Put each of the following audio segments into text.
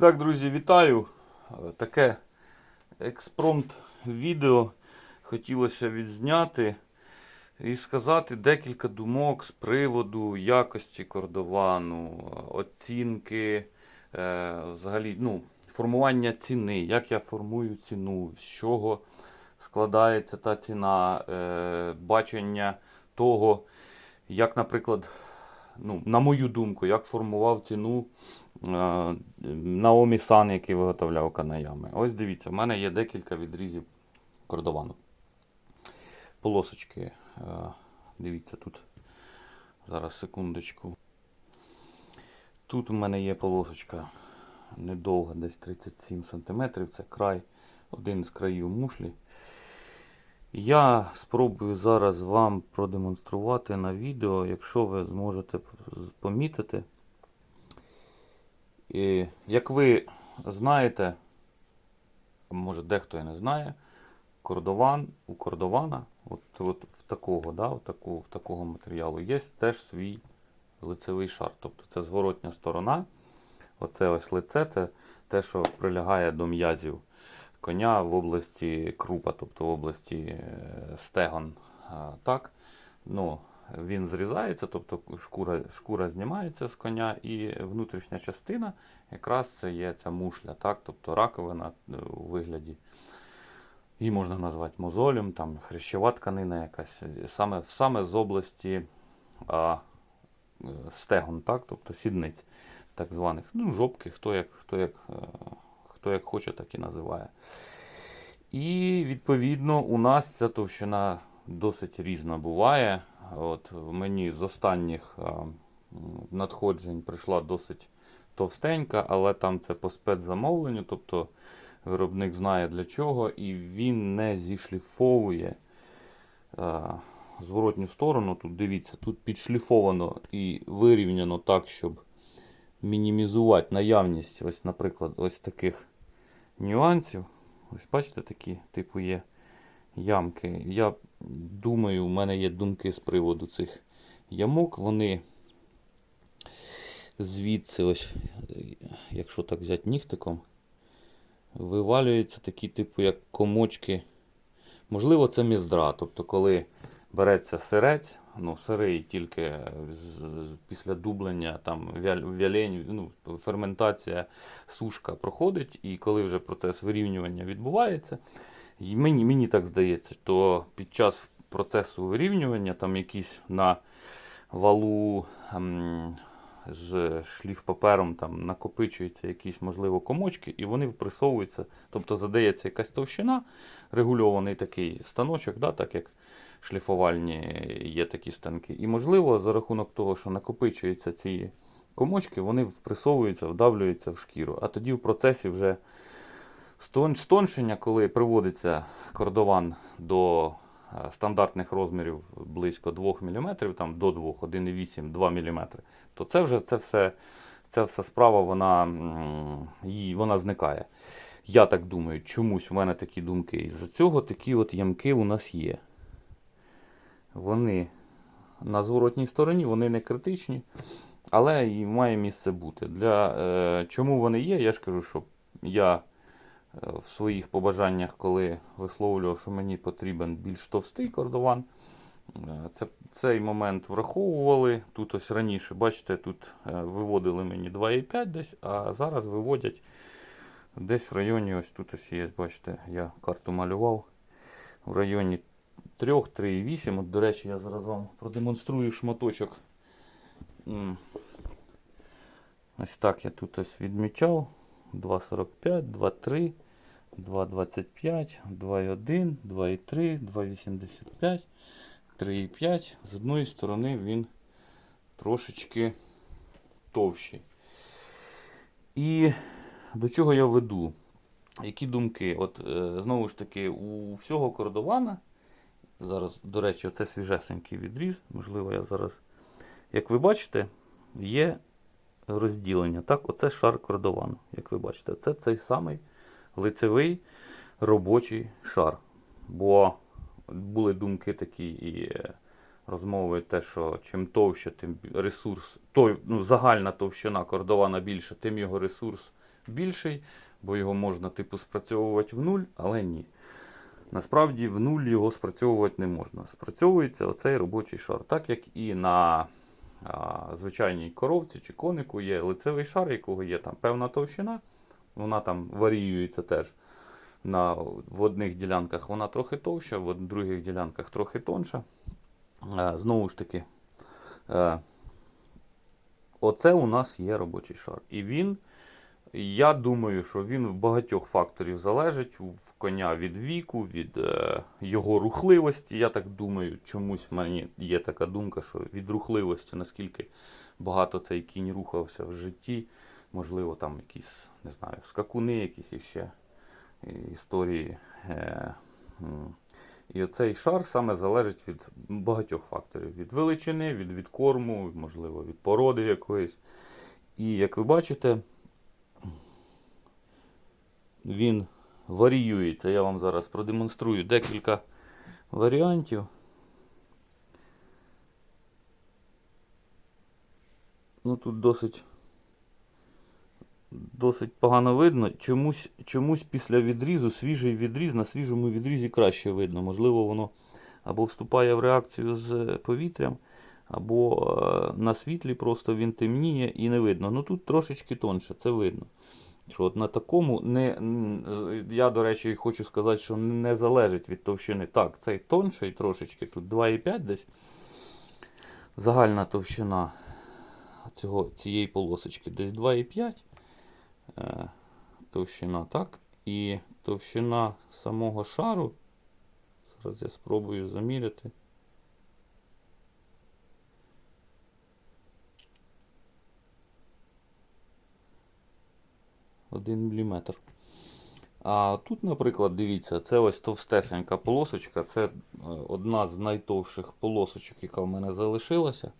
Так, друзі, вітаю. Таке експромт відео хотілося відзняти і сказати декілька думок з приводу якості кордовану, оцінки, е, взагалі, ну, формування ціни, як я формую ціну, з чого складається та ціна, е, бачення того, як, наприклад, ну, на мою думку, як формував ціну е, Naomi Сан, який виготовляв канаями. Ось дивіться, в мене є декілька відрізів кордовану. Полосочки. е, Дивіться тут. Зараз секундочку. Тут у мене є полосочка недовга, десь 37 см. Це край, один з країв мушлі. Я спробую зараз вам продемонструвати на відео, якщо ви зможете помітити. І, як ви знаєте, може дехто і не знає, кордован, у кордована, от, от в такого, да, в, таку, в такого матеріалу є теж свій лицевий шар. Тобто це зворотня сторона. Оце ось лице, це те, що прилягає до м'язів коня в області крупа, тобто в області е, стегон. Так, ну, він зрізається, тобто шкура, шкура знімається з коня, і внутрішня частина якраз це є ця мушля, так, тобто раковина е, у вигляді. Її можна назвати мозолем, там хрящова тканина якась, е, саме, саме з області а, е, стегон, так, тобто сідниць так званих. Ну, жопки, хто як, хто як, хто як хоче, так і називає. І відповідно у нас ця товщина досить різна буває. От мені з останніх надходжень прийшла досить товстенька, але там це по спецзамовленню, тобто виробник знає для чого, і він не зішліфовує а, зворотню сторону. Тут дивіться, тут підшліфовано і вирівняно так, щоб мінімізувати наявність, ось, наприклад, ось таких нюансів. Ось бачите, такі, типу, є ямки. Я думаю, у мене є думки з приводу цих ямок. Вони звідси, ось, якщо так взяти нігтиком, вивалюються такі, типу, як комочки. Можливо, це міздра. Тобто, коли береться сирець, ну, сирий тільки з, після дублення, там вялень, ну, ферментація, сушка проходить, і коли вже процес вирівнювання відбувається, і мені, мені так здається, то під час процесу вирівнювання там якісь на валу ем, з шліфпапером там накопичуються якісь, можливо, комочки, і вони впресовуються, тобто задається якась товщина, регульований такий станочок, да, так як шліфувальні є такі станки. І, можливо, за рахунок того, що накопичуються ці комочки, вони впресовуються, вдавлюються в шкіру. А тоді в процесі вже стоншення, коли приводиться кордован до е, стандартних розмірів близько 2 мм, там до 2, 1,8, 2 мм, то це вже це все, ця вся справа вона, вона зникає. Я так думаю, чомусь у мене такі думки. Із-за цього такі от ямки у нас є. Вони на зворотній стороні, вони не критичні, але і має місце бути. Для, е, чому вони є? Я ж кажу, що я в своїх побажаннях, коли висловлював, що мені потрібен більш товстий кордован, е, це, цей момент враховували. Тут ось раніше, бачите, тут е, виводили мені 2,5 десь, а зараз виводять десь в районі, ось тут ось є, бачите, я карту малював. В районі 3, 3,8. От, до речі, я зараз вам продемонструю шматочок. Ось так я тут ось відмічав. 2,45, 2,3, 2,25, 2,1, 2,3, 2,85, 3,5. З одної сторони він трошечки товщий. І до чого я веду? Які думки? От е, знову ж таки, у всього кордована. Зараз, до речі, оце свіжесенький відріз. Можливо, я зараз. Як ви бачите, є розділення. Так, оце шар кордовану. Як ви бачите, це цей самий лицевий робочий шар. Бо були думки такі і е, розмови, те, що чим товще, тим ресурс, той, ну, загальна товщина кордована більша, тим його ресурс більший, бо його можна типу спрацьовувати в нуль, але ні. Насправді в нуль його спрацьовувати не можна. Спрацьовується оцей робочий шар. Так як і на звичайній коровці чи конику є лицевий шар, якого є там певна товщина. Вона там варіюється теж. На, в одних ділянках вона трохи товща, в других ділянках трохи тонша. Знову ж таки, е, оце у нас є робочий шар. І він, я думаю, що він в багатьох факторів залежить в коня від віку, від е, його рухливості. Я так думаю, чомусь в мені є така думка, що від рухливості, наскільки багато цей кінь рухався в житті, можливо, там якісь, не знаю, скакуни, якісь іще е, історії. Е. І оцей шар саме залежить від багатьох факторів: від величини, від відкорму, можливо, від породи якоїсь. І як ви бачите, він варіюється. Я вам зараз продемонструю декілька варіантів. Ну тут досить, досить погано видно. Чомусь, чомусь після відрізу, свіжий відріз, на свіжому відрізі краще видно. Можливо, воно або вступає в реакцію з повітрям, або е, на світлі просто він темніє і не видно. Ну тут трошечки тонше, це видно. Що от на такому не, я, до речі, хочу сказати, що не залежить від товщини. Так, цей тонший трошечки, тут 2,5 десь. Загальна товщина цього, цієї полосочки десь 2,5 е, товщина, так? І товщина самого шару. Зараз я спробую заміряти. Один міліметр. А тут, наприклад, дивіться, це ось товстесенька полосочка. Це е, одна з найтовших полосочок, яка в мене залишилася.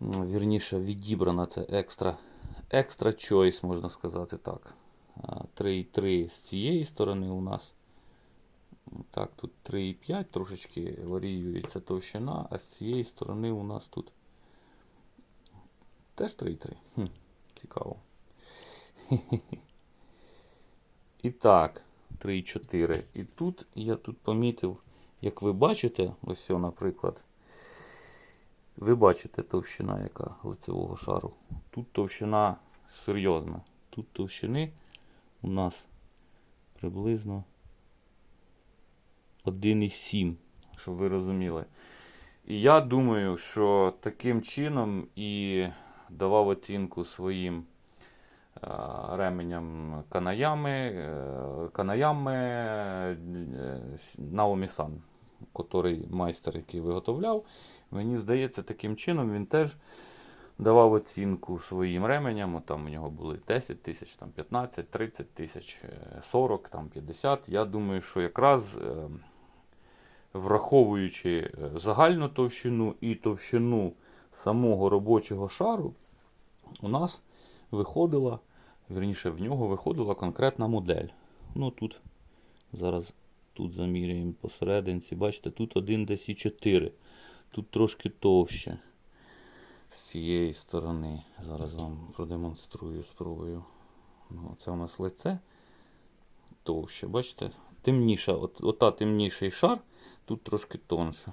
Ну, Вірніше, відібрана це екстра. Екстра choice, можна сказати так. 3,3 з цієї сторони у нас. Так, тут 3,5, трошечки варіюється товщина, а з цієї сторони у нас тут теж 3,3. Хм, цікаво. І так, 3,4. І тут я тут помітив, як ви бачите, ось, наприклад, ви бачите товщина, яка лицевого шару. Тут товщина серйозна. Тут товщини у нас приблизно 1,7, щоб ви розуміли. І я думаю, що таким чином і давав оцінку своїм е, ременям канаями, е, канаями е, Наомі Сан, майстер, який виготовляв. Мені здається, таким чином він теж давав оцінку своїм ременям. Там у нього були 10 тисяч, 15, 30 тисяч, е, 40, там 50. Я думаю, що якраз враховуючи загальну товщину і товщину самого робочого шару, у нас виходила, вірніше, в нього виходила конкретна модель. Ну тут зараз тут заміряємо посерединці. Бачите, тут 1,4. Тут трошки товще з цієї сторони. Зараз вам продемонструю, спробую. Ну, це у нас лице товще. Бачите? Темніша, от, ота темніший шар, тут трошки тонше.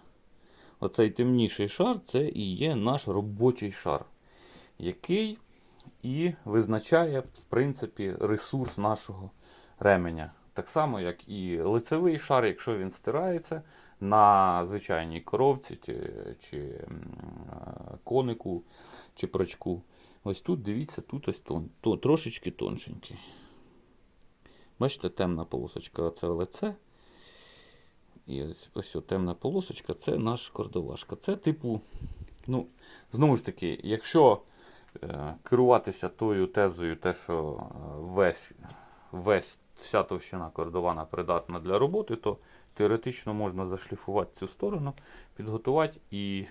Оцей темніший шар це і є наш робочий шар, який і визначає, в принципі, ресурс нашого ременя. Так само, як і лицевий шар, якщо він стирається на звичайній коровці, чи, чи конику, чи прочку. Ось тут, дивіться, тут ось тон, то, трошечки тоншенький. Бачите, темна полосочка це лице. І ось, ось о, темна полосочка це наш кордовашка. Це типу, ну, знову ж таки, якщо керуватися тою тезою, те, що е, весь, весь вся товщина кордована придатна для роботи, то теоретично можна зашліфувати цю сторону, підготувати і,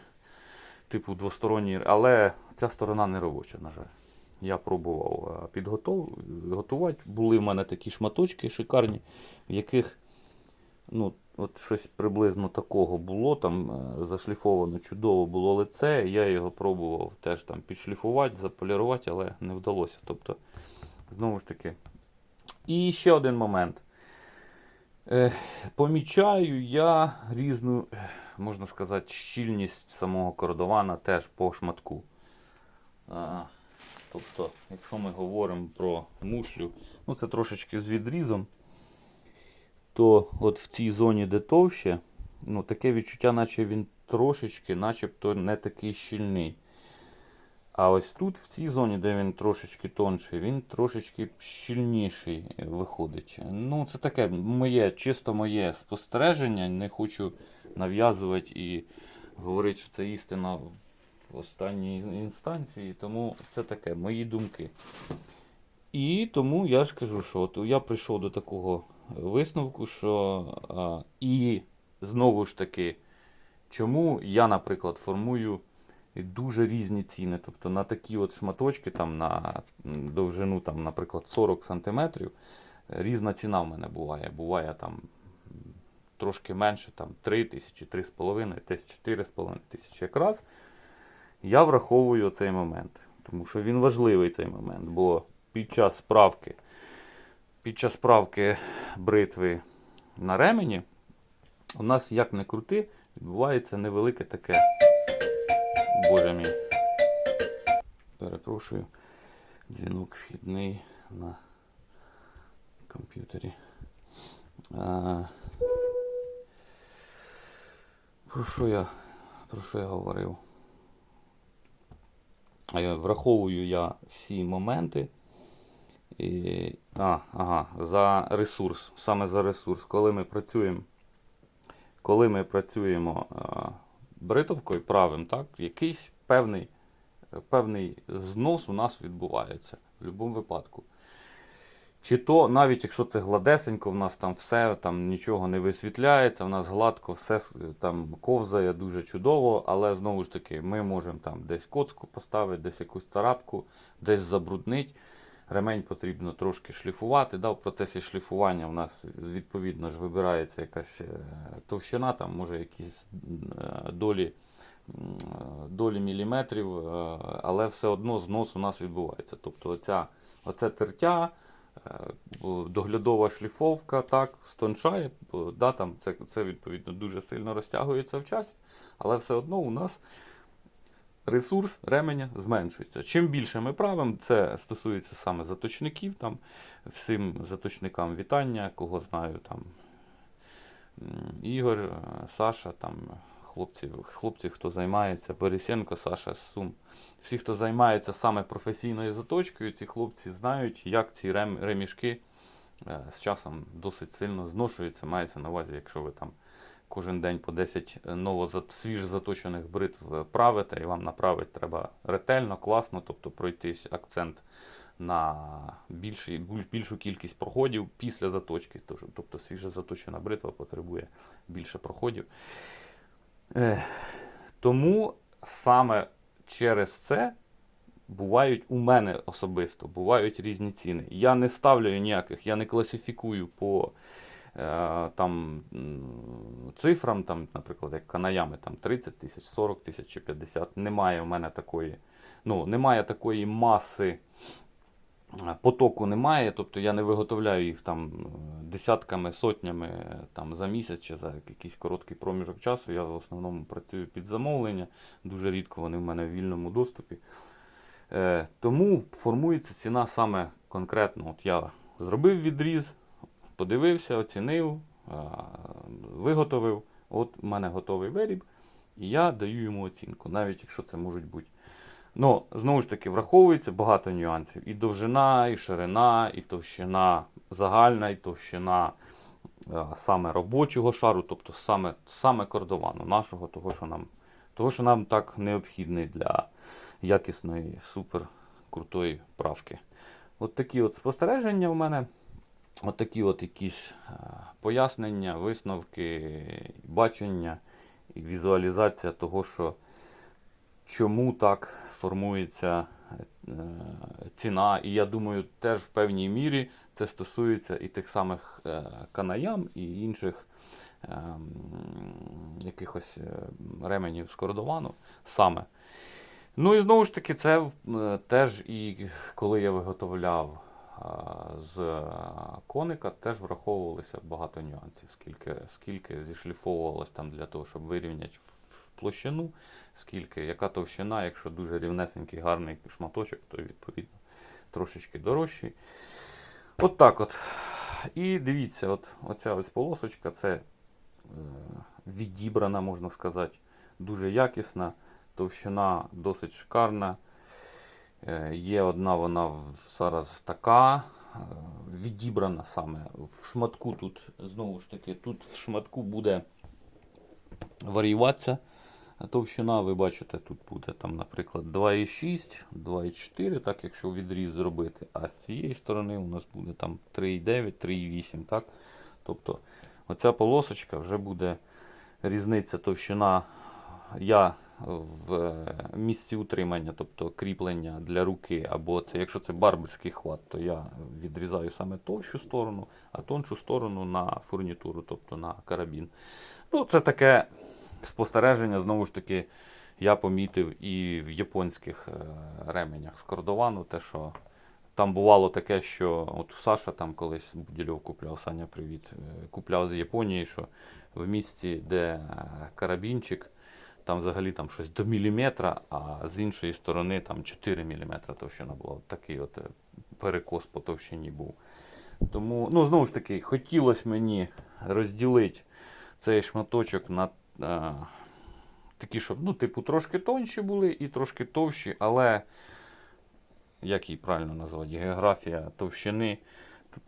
типу, двосторонній, але ця сторона не робоча, на жаль. Я пробував е, підготувати. Були в мене такі шматочки шикарні, в яких ну, от щось приблизно такого було. Там е, зашліфовано чудово було лице. Я його пробував теж там підшліфувати, заполірувати, але не вдалося. Тобто Знову ж таки. І ще один момент. Е, помічаю я різну, е, можна сказати, щільність самого кордована теж по шматку. А, тобто, якщо ми говоримо про мушлю, ну це трошечки з відрізом, то от в цій зоні, де товще, ну таке відчуття, наче він трошечки, начебто не такий щільний. А ось тут, в цій зоні, де він трошечки тонший, він трошечки щільніший виходить. Ну, це таке моє, чисто моє спостереження. Не хочу нав'язувати і говорити, що це істина в останній інстанції. Тому це таке, мої думки. І тому я ж кажу, що я прийшов до такого висновку, що а, і знову ж таки, чому я, наприклад, формую дуже різні ціни. Тобто на такі от шматочки, там на довжину, там, наприклад, 40 см, різна ціна в мене буває. Буває там трошки менше, там 3 тисячі, 3,5, десь 4,5 тисячі. Якраз я враховую цей момент. Тому що він важливий цей момент, бо під час справки, під час справки бритви на ремені у нас, як не крути, відбувається невелике таке. Боже мій. Перепрошую. Дзвінок вхідний на комп'ютері. А, про що я, про що я говорив? Враховую я всі моменти. І, а, ага, за ресурс. Саме за ресурс. Коли ми працюємо, коли ми працюємо а, бритовкою правим, так, якийсь певний, певний знос у нас відбувається в будь-якому випадку. Чи то, навіть якщо це гладесенько, в нас там все там нічого не висвітляється, в нас гладко все там ковзає дуже чудово, але знову ж таки ми можемо там десь коцку поставити, десь якусь царапку, десь забруднити. Ремень потрібно трошки шліфувати. Да, в процесі шліфування в нас відповідно ж вибирається якась е, товщина, там може якісь е, долі, е, долі міліметрів, але все одно знос у нас відбувається. Тобто оця, оце тертя, доглядова шліфовка так, стончає, да, там це, це відповідно дуже сильно розтягується в часі, але все одно у нас ресурс ременя зменшується. Чим більше ми правимо, це стосується саме заточників, там, всім заточникам вітання, кого знаю, там, Ігор, е, Саша, там, хлопці, хлопці, хто займається, Борисенко, Саша Сум. Всі, хто займається саме професійною заточкою, ці хлопці знають, як ці рем, ремішки е, з часом досить сильно зношуються. Мається на увазі, якщо ви там кожен день по 10 ново свіж заточених бритв правите, і вам направити треба ретельно, класно, тобто пройтись акцент на більший, більшу кількість проходів після заточки. Тобто свіжа заточена бритва потребує більше проходів. Тому саме через це бувають у мене особисто, бувають різні ціни. Я не ставлю ніяких, я не класифікую по е, там, цифрам, там, наприклад, як канаями там, 30 тисяч, 40 тисяч чи 50. Немає в мене такої, ну, немає такої маси. е, Потоку немає, тобто я не виготовляю їх там е, десятками, сотнями е, там, за місяць чи за якийсь короткий проміжок часу. Я в основному працюю під замовлення. Дуже рідко вони в мене в вільному доступі. Е, тому формується ціна саме конкретно. От я зробив відріз, подивився, оцінив, виготовив. От в мене готовий виріб, і я даю йому оцінку, навіть якщо це можуть бути. Ну, знову ж таки, враховується багато нюансів. І довжина, і ширина, і товщина загальна, і товщина саме робочого шару, тобто саме, саме кордовану нашого, того, що нам, того, що нам так необхідний для якісної, супер крутої правки. От такі от спостереження в мене. От от якісь е, пояснення, висновки, бачення і візуалізація того, що чому так формується е, ціна. І я думаю, теж в певній мірі це стосується і тих самих е, канаям, і інших ем, якихось ременів з кордовану саме. Ну і знову ж таки, це теж і коли я виготовляв з е, коника теж враховувалося багато нюансів, скільки, скільки зішліфовувалось там для того, щоб вирівняти площину, скільки, яка товщина, якщо дуже рівнесенький, гарний шматочок, то відповідно трошечки дорожчий. От так от. І дивіться, от, оця ось полосочка, це відібрана, можна сказати, дуже якісна, товщина досить шикарна. Е, Є одна вона зараз така, е, відібрана саме в шматку. Тут знову ж таки, тут в шматку буде варіюватися товщина. Ви бачите, тут буде там, наприклад, 2,6, 2,4, так, якщо відріз зробити. А з цієї сторони у нас буде там 3,9, 3,8. Так? Тобто оця полосочка вже буде різниця товщина. Я в е, місці утримання, тобто кріплення для руки, або це, якщо це барберський хват, то я відрізаю саме товщу сторону, а тоншу сторону на фурнітуру, тобто на карабін. Ну, це таке спостереження, знову ж таки, я помітив і в японських е, ременях з кордовану, те, що там бувало таке, що от Саша там колись Будільов купляв, Саня, привіт, е, купляв з Японії, що в місці, де карабінчик, там взагалі там щось до міліметра, а з іншої сторони там 4 міліметра товщина була. Такий от е, перекос по товщині був. Тому, ну, знову ж таки, хотілося мені розділити цей шматочок на е, такі, щоб, ну, типу, трошки тонші були і трошки товщі, але як її правильно назвати, географія товщини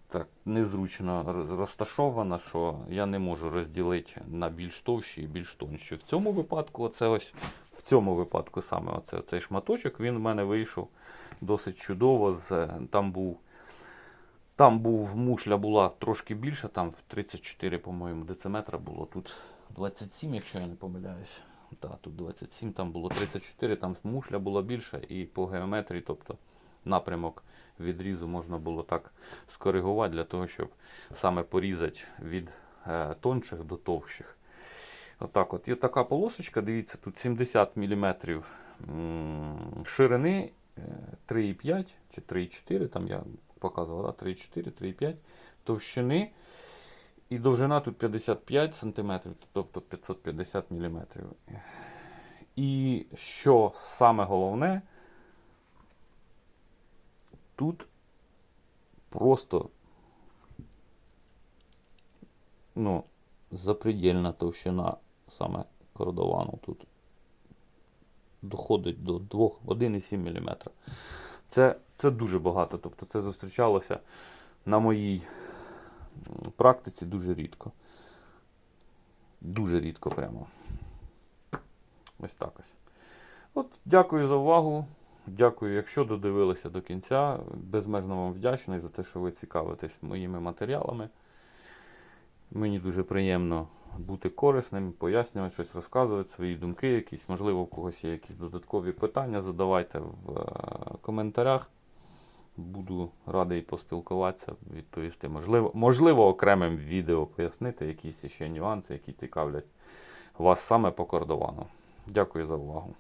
так незручно роз- розташована, що я не можу розділити на більш товщі і більш тонші. В цьому випадку, оце ось в цьому випадку саме оце, цей шматочок, він в мене вийшов досить чудово. З, там був там був мушля була трошки більша, там в 34, по-моєму, дециметра було. Тут 27, якщо я не помиляюсь. Так, тут 27, там було 34, там мушля була більша і по геометрії, тобто напрямок відрізу можна було так скоригувати для того, щоб саме порізати від е, тонших до товщих. Отак от. І така полосочка, дивіться, тут 70 мм ширини е, 3,5 чи 3,4, там я показував, да? 3,4, 3,5 товщини. І довжина тут 55 см, тобто 550 мм. І що саме головне, тут просто ну, запредельна товщина саме кордовану тут доходить до 2, 1,7 мм. Це, це дуже багато. Тобто це зустрічалося на моїй практиці дуже рідко. Дуже рідко прямо. Ось так ось. От, дякую за увагу. Дякую, якщо додивилися до кінця. Безмежно вам вдячний за те, що ви цікавитесь моїми матеріалами. Мені дуже приємно бути корисним, пояснювати щось, розказувати свої думки, якісь, можливо, у когось є якісь додаткові питання, задавайте в е, коментарях. Буду радий поспілкуватися, відповісти. Можливо, можливо, окремим відео пояснити якісь ще нюанси, які цікавлять вас саме по кордовану. Дякую за увагу.